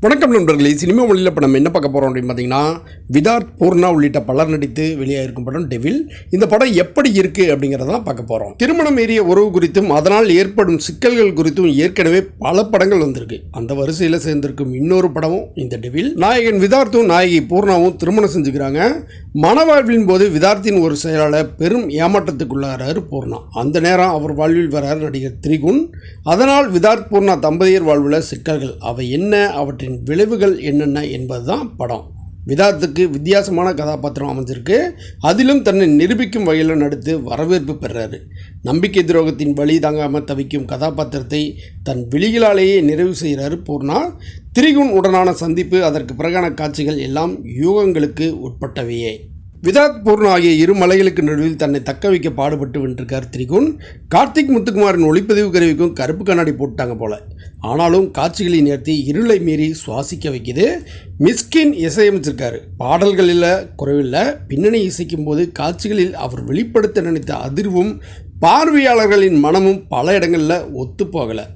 வணக்கம் நண்பர்களே சினிமா மொழியில் இப்போ நம்ம என்ன பார்க்க போகிறோம் அப்படின்னு பார்த்தீங்கன்னா விதார்த் பூர்ணா உள்ளிட்ட பலர் நடித்து வெளியாகிருக்கும் படம் டெவில் இந்த படம் எப்படி இருக்குது அப்படிங்கிறதான் பார்க்க போகிறோம் திருமணம் ஏறிய உறவு குறித்தும் அதனால் ஏற்படும் சிக்கல்கள் குறித்தும் ஏற்கனவே பல படங்கள் வந்திருக்கு. அந்த வரிசையில் சேர்ந்திருக்கும் இன்னொரு படமும் இந்த டெவில் நாயகன் விதார்த்தும் நாயகி பூர்ணாவும் திருமணம் செஞ்சுக்கிறாங்க. மனவாழ்வின் போது விதார்த்தின் ஒரு செயலாளர் பெரும் ஏமாற்றத்துக்குள்ளாகிறார் பூர்ணா. அந்த நேரம் அவர் வாழ்வில் வரார் நடிகர் திரிகுன். அதனால் விதார்த் பூர்ணா தம்பதியர் வாழ்வில் சிக்கல்கள். அவை என்ன? அவற்றின் விளைவுகள் என்னென்ன என்பதுதான் படம். விதார்த்துக்கு வித்தியாசமான கதாபாத்திரம் அமைஞ்சிருக்கு. அதிலும் தன்னை நிரூபிக்கும் வகையில் நடித்து வரவேற்பு பெறாரு. நம்பிக்கை துரோகத்தின் வழி தாங்காமல் தவிக்கும் கதாபாத்திரத்தை தன் விழிகளாலேயே நிறைவு செய்கிறாரு பூர்ணா. திரிகுன் உடனான சந்திப்பு அதற்கு பிறகான காட்சிகள் எல்லாம் யூகங்களுக்கு உட்பட்டவையே. விதாத் பூர்ணா ஆகிய இரு மலைகளுக்கு நடுவில் தன்னை தக்க வைக்க பாடுபட்டு வென்றிருக்கார் திரிகுன். கார்த்திக் முத்துக்குமாரின் ஒளிப்பதிவு கருவிக்கும் கருப்பு கண்ணாடி போட்டாங்க போல. ஆனாலும் காட்சிகளை நேர்த்தி இருளை மீறி சுவாசிக்க வைக்குது. மிஸ்கின் இசையமைச்சிருக்காரு. பாடல்களில் குறைவில்லை. பின்னணி இசைக்கும் போது காட்சிகளில் அவர் வெளிப்படுத்த நினைத்த அதிர்வும் பார்வையாளர்களின் மனமும் பல இடங்களில் ஒத்துப்போகலை.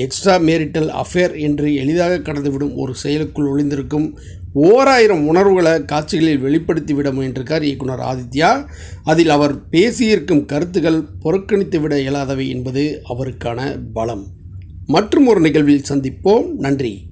எக்ஸ்ட்ரா மேரிட்டல் அஃபேர் என்று எளிதாக கடந்துவிடும் ஒரு செயலுக்குள் ஒளிந்திருக்கும் ஓராயிரம் உணர்வுகளை காட்சிகளில் வெளிப்படுத்தி விட முயன்றிருக்கார் இயக்குனர் ஆதித்யா. அதில் அவர் பேசியிருக்கும் கருத்துக்கள் புறக்கணித்து விட இயலாதவை என்பது அவருக்கான பலம். மற்றும் ஒரு நிகழ்வில் சந்திப்போம். நன்றி.